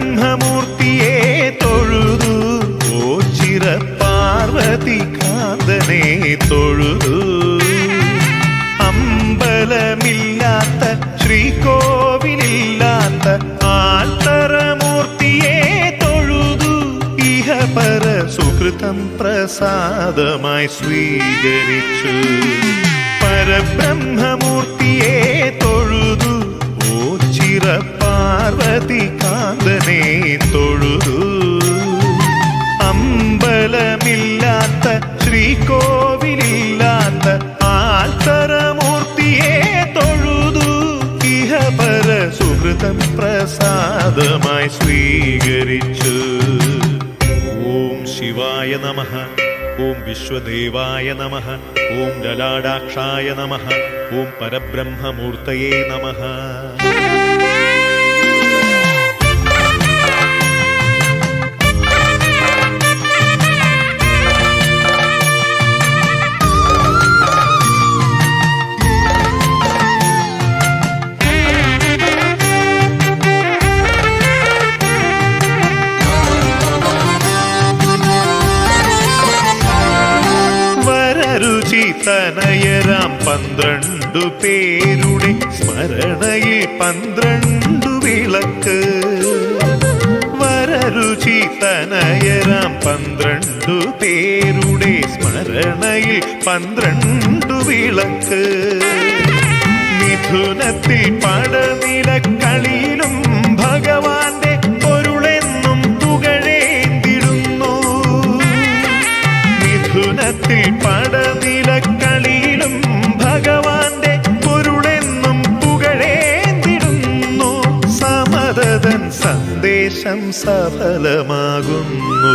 ബ്രഹ്മമൂർത്തിയെ തൊഴുതു. ഓ ചിര പാർവതി കാന്തനെ തൊഴുതു. അമ്പലമില്ലാത്ത ശ്രീകോവിലില്ലാത്ത ആൽത്തരമൂർത്തിയെ തൊഴുതു. ഇഹപര സുഹൃതം പ്രസാദമായി സ്വീകരിച്ചു. പരബ്രഹ്മമൂർത്തിയെ തൊഴുതു. ഓ ചിറ പാർവതി കാന്തനെ തൊഴുതു. അമ്പലമില്ലാത്ത ശ്രീകോവിലില്ലാത്ത ആൽത്തരമൂർത്തിയെ തൊഴുതു. ഇഹപര സുഹൃതം പ്രസാദമായി സ്വീകരിച്ചു. ഓം ശിവായ നമ. ഓം വിശ്വദേവായ നമ. ഓം ലലാടാക്ഷായ നമ. ഓം പരബ്രഹ്മമൂർത്തയേ നമ. തനയരാം പന്ത്രണ്ടു പേരുടെ സ്മരണയിൽ പന്ത്രണ്ടു വിളക്ക്. വരരുചി തനയരാം പന്ത്രണ്ടു പേരുടെ സ്മരണയിൽ പന്ത്രണ്ടു വിളക്ക്. മിഥുനത്തിൽ പടനിലക്കളിയിലും ഭഗവാന്റെ പൊരുളെന്നും പുകഴേന്തിടുന്നു. മിഥുനത്തിൽ സന്ദേശം സഫലമാകുന്നു.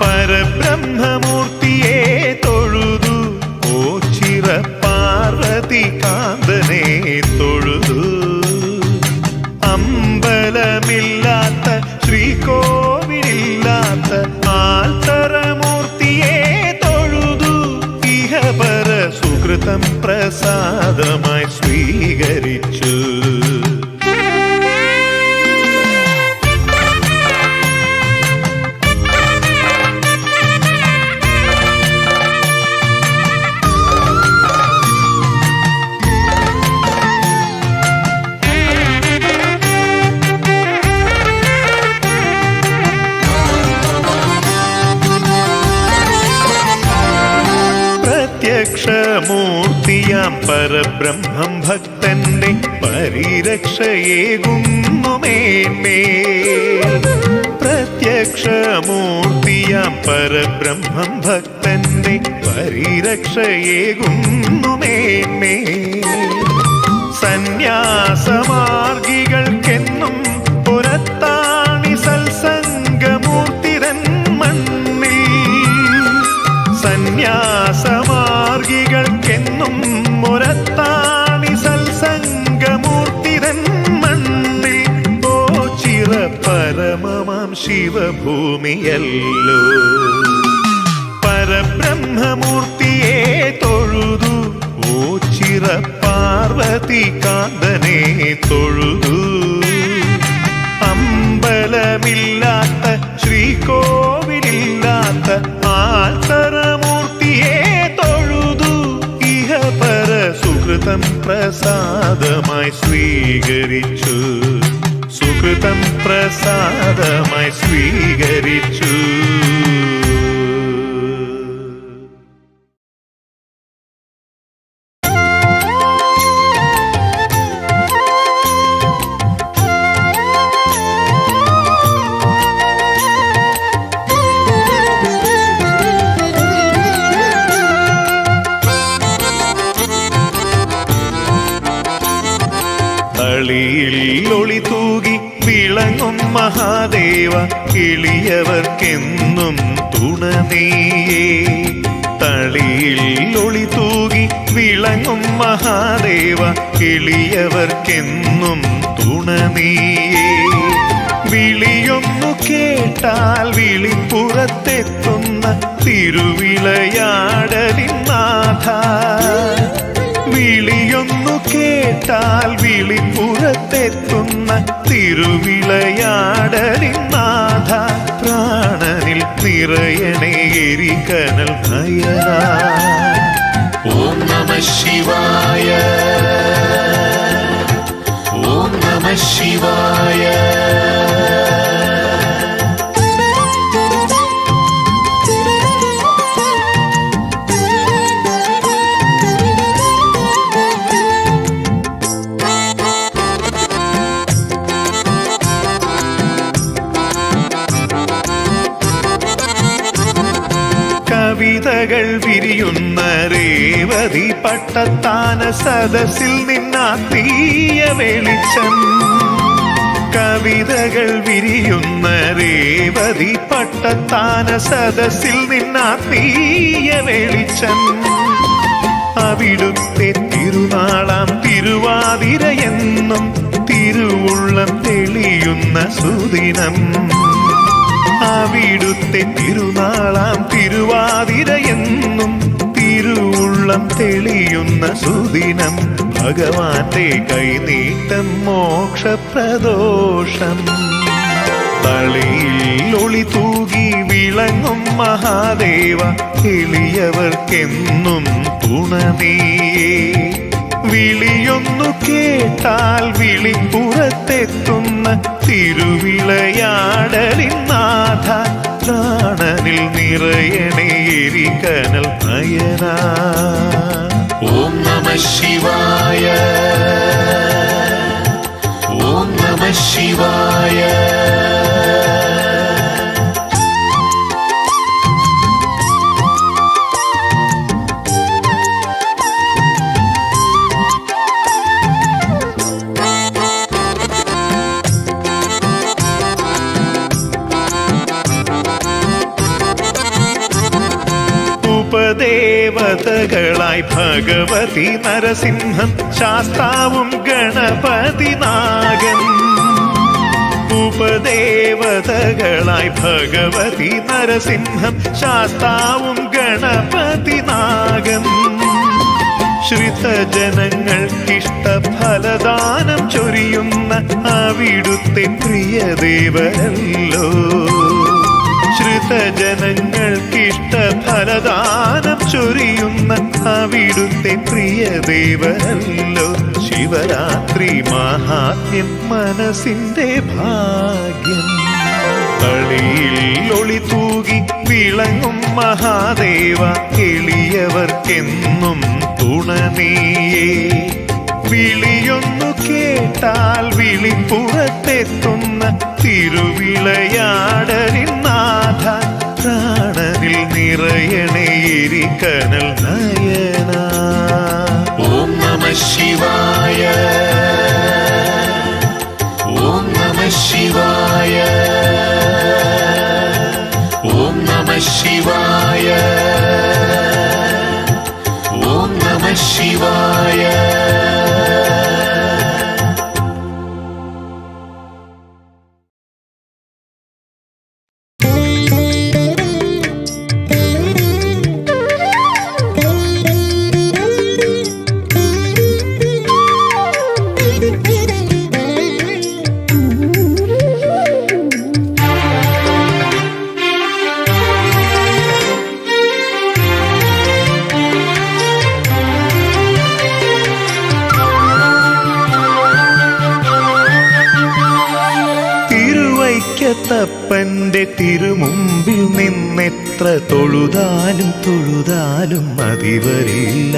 പരബ്രഹ്മമൂർത്തിയെ തൊഴുതു. ഓ ചിറ പാർവതി കാന്തനെ തൊഴുതു. അമ്പലമില്ലാത്ത ശ്രീകോവിലില്ലാത്ത ആൽത്തരമൂർത്തിയെ തൊഴുതു. ഇഹപര സുഹൃതം പ്രസാദമായി പരിരക്ഷയേകുന്നു മേന്മേ പ്രത്യക്ഷമൂർത്തിയാം പരബ്രഹ്മം ഭക്തന്റെ പരിരക്ഷയേകുന്നു മേന്മേ സന്യാസമാർഗികൾക്കെന്നും പുറത്താണി സത്സംഗമൂർത്തിരൻ മണ്ണിൽ. സന്യാസമാർഗികൾക്കെന്നും മുരത്താണി ശിവഭൂമിയല്ലോ. പരബ്രഹ്മമൂർത്തിയെ തൊഴുതു. ഓ ചിറ പാർവതി കാന്തനെ തൊഴുതു. അമ്പലമില്ലാത്ത ശ്രീകോവിലില്ലാത്ത ആത്തരമൂർത്തിയെ തൊഴുതു. ഇഹപര സുഹൃതം പ്രസാദമായി സ്വീകരിച്ചു. പ്രസാദമായി സ്വീകരിച്ചു. തളിയിൽ ഒളി തൂകി വിളങ്ങും മഹാദേവ കിളിയവർക്കെന്നും തുണ നീയേ തളിയിൽ ഒളി തൂകി വിളങ്ങും മഹാദേവ കിളിയവർക്കെന്നും തുണ നീയേ വിളിയൊന്നു കേട്ടാൽ വിളിപ്പുറത്തെത്തുന്ന തിരുവിളയാടലിൻ നാഥ. വിളിയൊന്നു കേട്ടാൽ വിളിപ്പുറത്തെത്തുന്ന തിരുവിളയാടലിൻ നാഥ പ്രാണനിൽ നിറയണേ എരികനൽ നയനാ കവിതകൾ വിരിയുന്ന രേവതി പട്ടത്താന സദസ്സിൽ നിന്നാ തീയ വെളിച്ചം. കവിതകൾ വിരിയുന്ന രേവതി പട്ടത്താന സദസ്സിൽ നിന്നാ തീയ വെളിച്ചം. അവിടുത്തെ തിരുനാളാം തിരുവാതിരയെന്നും തിരുവുള്ളം തെളിയുന്ന സുദിനം. അവിടുത്തെ തിരുനാളാം തിരുവാതിര എന്നും തിരുവുള്ളം തെളിയുന്ന സുദിനം ഭഗവാന്റെ കൈനീട്ടം മോക്ഷപ്രദോഷം. തളിയിൽ ഒളി തൂകി വിളങ്ങും മഹാദേവ എളിയവർക്കെന്നും തുണനീയേ. വിളിയൊന്നു കേട്ടാൽ വിളിപ്പുറത്തെത്തുന്ന തിരുവിളയാടലിന്ന് പ്രാണനിൽ നിറയണേ എരികനൽ നയന ഓം നമ ശിവായ ഓം നമ ശിവായ ഉപദേവതകളായി ഭഗവതി നരസിംഹം ശാസ്താവും ഗണപതി നാഗൻ. ഉപദേവതകളായി ഭഗവതി നരസിംഹം ശാസ്താവും ഗണപതി നാഗൻ. ശ്രിതജനങ്ങൾക്കിഷ്ട ഫലദാനം ചൊരിയുന്ന അവിടുത്തെ പ്രിയദേവരല്ലോ. ശ്രിതജനങ്ങൾക്കിഷ്ട ഫലദാനം ചൊരിയുന്ന അവിടുത്തെ പ്രിയദേവരല്ലോ ശിവരാത്രി മഹാത്മ്യം മനസ്സിന്റെ ഭാഗ്യം. കളിയിൽ ഒളി തൂകി വിളങ്ങും മഹാദേവ എളിയവർക്കെന്നും തുണനീയേ. വിളിയൊന്നു കേട്ടാൽ വിളിപ്പുറത്തെത്തുന്ന തിരുവിളയാടലിൻ നാഥ. പ്രാണനിൽ നിറയണേ എരികനൽ നയന. ഓം നമ ശിവായ. ഓം നമ ശിവായ. ഓം നമ ശിവായ. ഓം നമ ശിവായ. തിരുമുമ്പിൽ നിന്നെത്ര തൊഴുതാലും തൊഴുതാലും മതി വരില്ല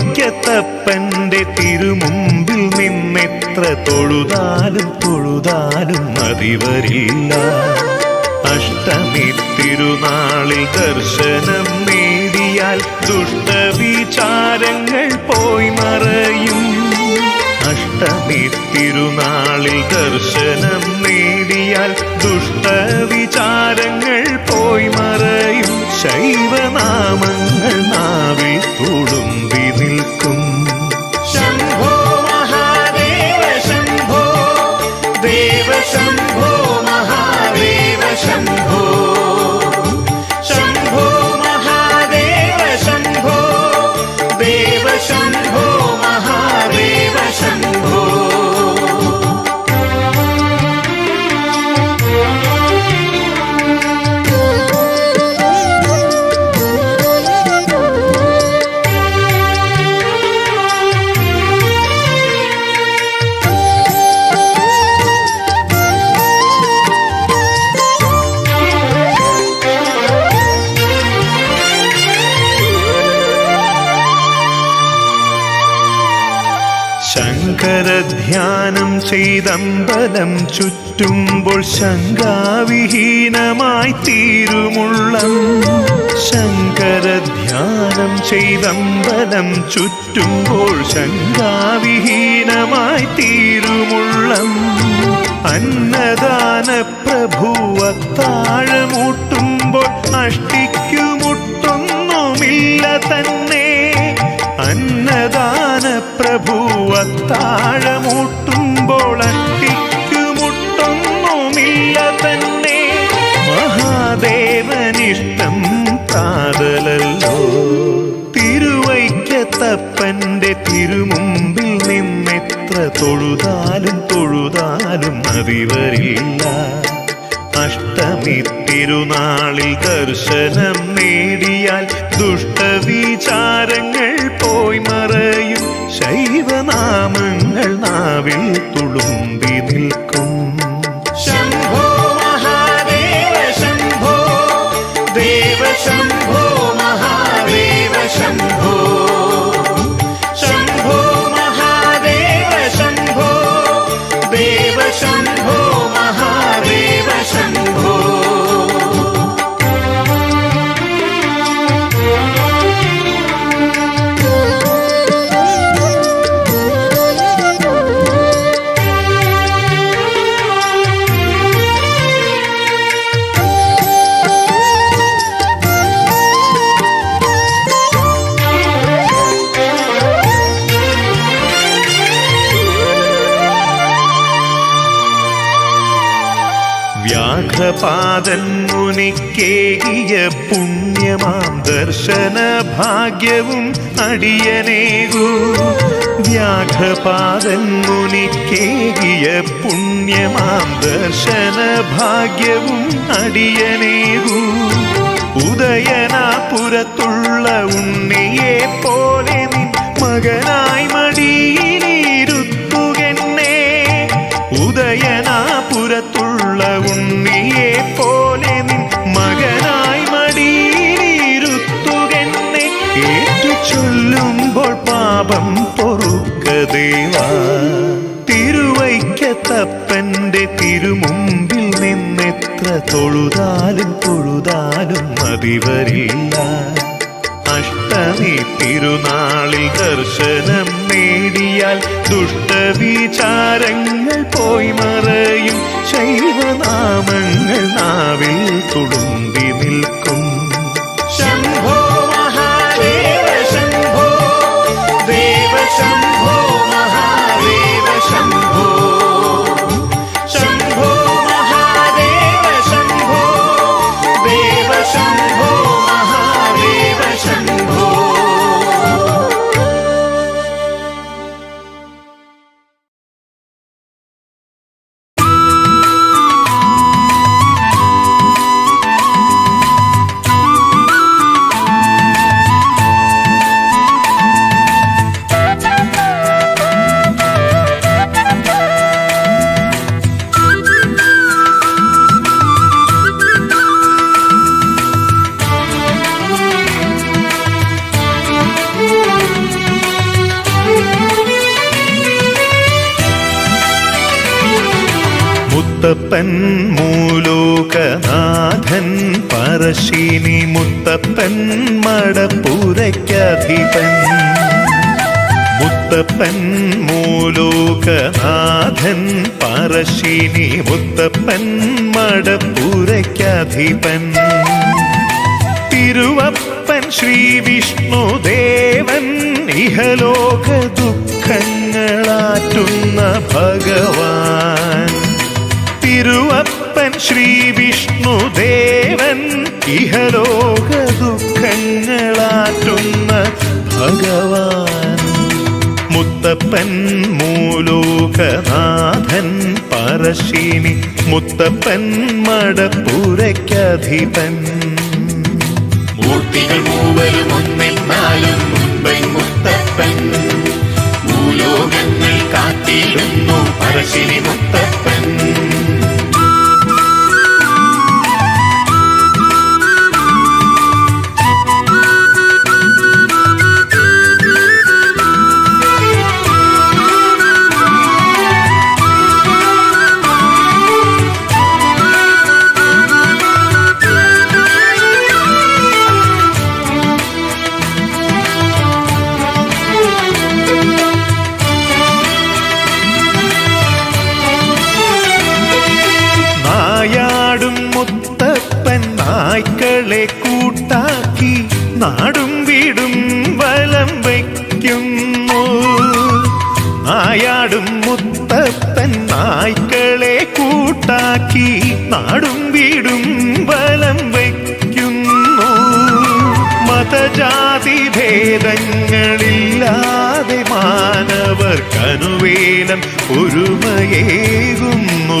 തിരുവൈക്കത്തപ്പന്റെ തിരുമുമ്പിൽ നിന്നെത്ര തൊഴുതാലും തൊഴുതാലും മതി വരില്ല അഷ്ടമി തിരുനാളിൽ ദർശനം നേടിയാൽ ദുഷ്ടവിചാരങ്ങൾ പോയി മറയും. അഷ്ടമി തിരുനാളിൽ ദർശനം നേടിയാൽ ദുഷ്ടവിചാരങ്ങൾ പോയി മറയും. ശൈവനാമങ്ങൾ ശങ്കരധ്യാനം ചെയ്തമ്പലം ചുറ്റുമ്പോൾ ശങ്കാവിഹീനമായി തീരുമുള്ളം. ശങ്കരധ്യാനം ചെയ്തമ്പലം ചുറ്റുമ്പോൾ ശങ്കാവിഹീനമായി തീരുമുള്ളം. അന്നദാന പ്രഭുവത്താഴമൂട്ടുമ്പോൾ അഷ്ടിക്കുമുട്ടൊന്നുമില്ല തന്നെ. അന്നദാന പ്രഭുവത്താഴമൂട്ടുമ്പോൾ അഷ്ടിക്കുമുട്ടൊന്നുമില്ല തന്നെ മഹാദേവനിഷ്ടം പ്രാതലല്ലോ തിരുവൈക്കത്തപ്പന്റെ തിരുമുമ്പിൽ നിന്നെത്ര തൊഴുതാലും തൊഴുതാലും അതിവരില്ല. അഷ്ടമി തിരുനാളിൽ ദർശനം നേടിയാൽ ദുഷ്ടവിചാരങ്ങൾ പോയി മറയും ശൈവനാമങ്ങൾ നാവിൽ തുളുമ്പി നിൽക്കും വ്യാഘപാദൻ മുനിക്കേകിയ പുണ്യമാം ദർശന ഭാഗ്യവും അടിയനേകൂ. വ്യാഘപാദൻ മുനിക്കേകിയ പുണ്യമാം ദർശന ഭാഗ്യവും അടിയനേകൂ. ഉദയനാപുരത്തുള്ള ഉണ്ണിയെ പോലെ നിൻ മകനായി മടിയിലിരുത്തുകെന്നേ തൊഴുതാലും തൊഴുതാലും മതിവരില്ല. അഷ്ടമി തിരുനാളിൽ ദർശനം നേടിയാൽ ദുഷ്ടവിചാരങ്ങൾ പോയി മറയും. ശൈവനാമങ്ങൾ നാവിൽ തുളുമ്പി മൂലോകനാഥൻ പറശ്ശിനി മുത്തപ്പൻ മടപ്പുരയ്ക്കധിപൻ. മുത്തപ്പൻ മൂലോകനാഥൻ പരശീനി മുത്തപ്പൻ മടപ്പുരയ്ക്കധിപൻ. തിരുവപ്പൻ ശ്രീ വിഷ്ണുദേവൻ ഇഹലോക ദുഃഖങ്ങളാറ്റുന്ന ഭഗവാൻ. തിരുവപ്പൻ ശ്രീ വിഷ്ണുദേവൻ ഇഹലോക ദുഃഖങ്ങളാറ്റുന്ന ഭഗവാൻ. മുത്തപ്പൻ മൂലോകനാഥൻ പറശ്ശിനി മുത്തപ്പൻ മടപ്പുരയ്ക്കധിപൻ. മൂർത്തികൾ മൂവരും ഒന്നെന്നാലും മുൻപൻ മുത്തപ്പൻ. ഭൂലോകങ്ങൾ കാത്തിടുന്നു പറശ്ശിനി മുത്തപ്പൻ. വീടും വലം വയ്ക്കുന്നു. നായാടും മുത്തപ്പൻ നായ്ക്കളെ കൂട്ടാക്കി നാടും വീടും വലം വയ്ക്കുന്നു. മതജാതി ഭേദങ്ങളില്ലാതെ മാനവർ മാനവർക്കനുവേലം ഒരുമയേകുന്നു.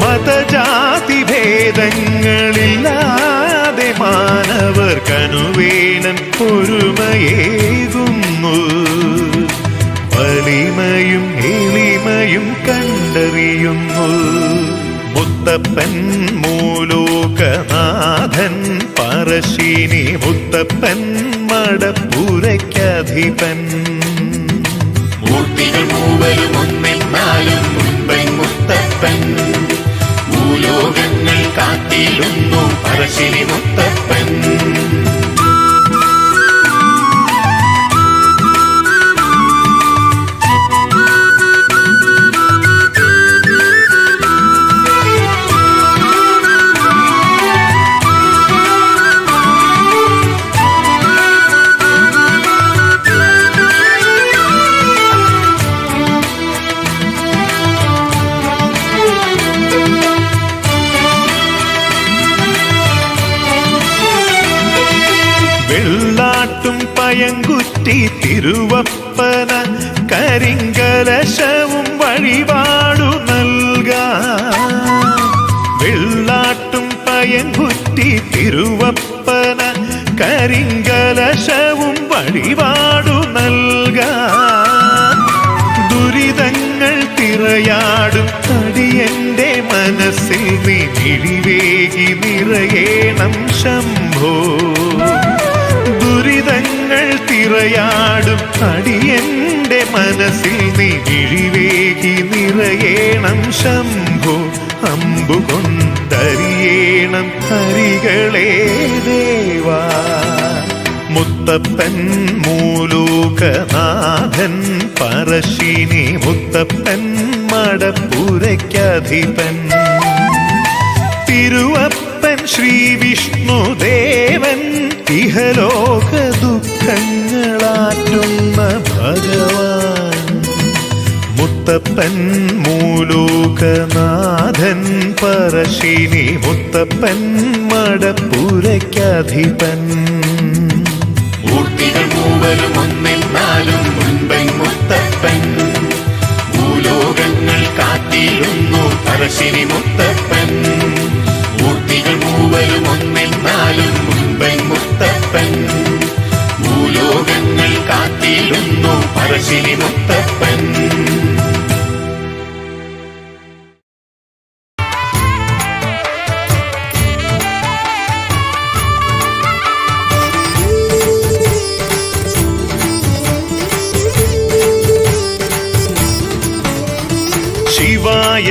മതജാതി ഭേദങ്ങളില്ലാതെ മാനവർക്കനുവേലം ഒരുമയേകുന്നു വലിമയും എളിമയും കണ്ടറിയുന്നു. മുത്തപ്പൻ മൂലോകനാഥൻ പറശ്ശിനി മുത്തപ്പൻ മടപ്പുരയ്ക്കധിപൻ. മൂർത്തികൾ മൂവരും ഒന്നെന്നാലും കാത്തിടുന്നു പറശ്ശിനി മുത്തപ്പൻ. തിരുവപ്പന കരിങ്കലശവും വഴിപാടു നൽകാം. വെള്ളാട്ടും പയങ്കുറ്റി തിരുവപ്പന കരിങ്കലശവും വഴിപാടു നൽകാം. ദുരിതങ്ങൾ തിറയാടും തടിയന്റെ മനസ്സിൽ നീ മിഴിവേകി നിറയേണം ശംഭോ. അടി അടിയന്റെ മനസ്സിൽ നീ വിഴിവേകി നിറയേണം ശംഭു. അമ്പു കൊണ്ടറിയേണം ഹരികളെ ദേവാ. മുത്തപ്പൻ മൂലൂകനാഥൻ പറശ്ശിനി മുത്തപ്പൻ മടപ്പുരയ്ക്കധിപൻ. തിരുവപ്പൻ ശ്രീ വിഷ്ണുദേവൻ ഇഹലോക ദുഃഖങ്ങളാറ്റുന്ന മുത്തപ്പൻ മൂലോകനാഥൻ പറശ്ശിനി മുത്തപ്പൻ മടപ്പുരയ്ക്കധിപൻ. മൂർത്തികൾ മൂവരും ഒന്നെന്നാലും മുൻപൻ മുത്തപ്പൻ. ഭൂലോകങ്ങൾ കാത്തിരുന്നു പറശ്ശിനി മുത്തപ്പൻ. മൂർത്തികൾ മൂവരും ഒന്നെന്നാലും മുൻപൻ മുത്തപ്പൻ. ഭൂലോകങ്ങൾ കാത്തിരുന്നു പറശ്ശിനി മുത്തപ്പൻ.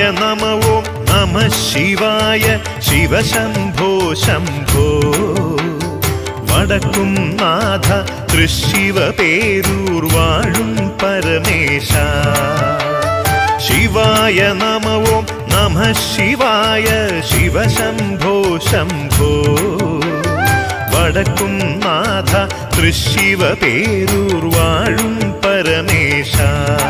നമവോ നമ ശിവായ ശിവശംഭോ ശംഭോ. വടക്കും നാഥ തൃശിവ പേരൂർ വാഴും പരമേശ. ശിവായ നമോ നമ ശിവായ ശിവശംഭോ ശംഭോ. വടക്കും നാഥ തൃശിവ പേരൂർ വാഴും പരമേശ.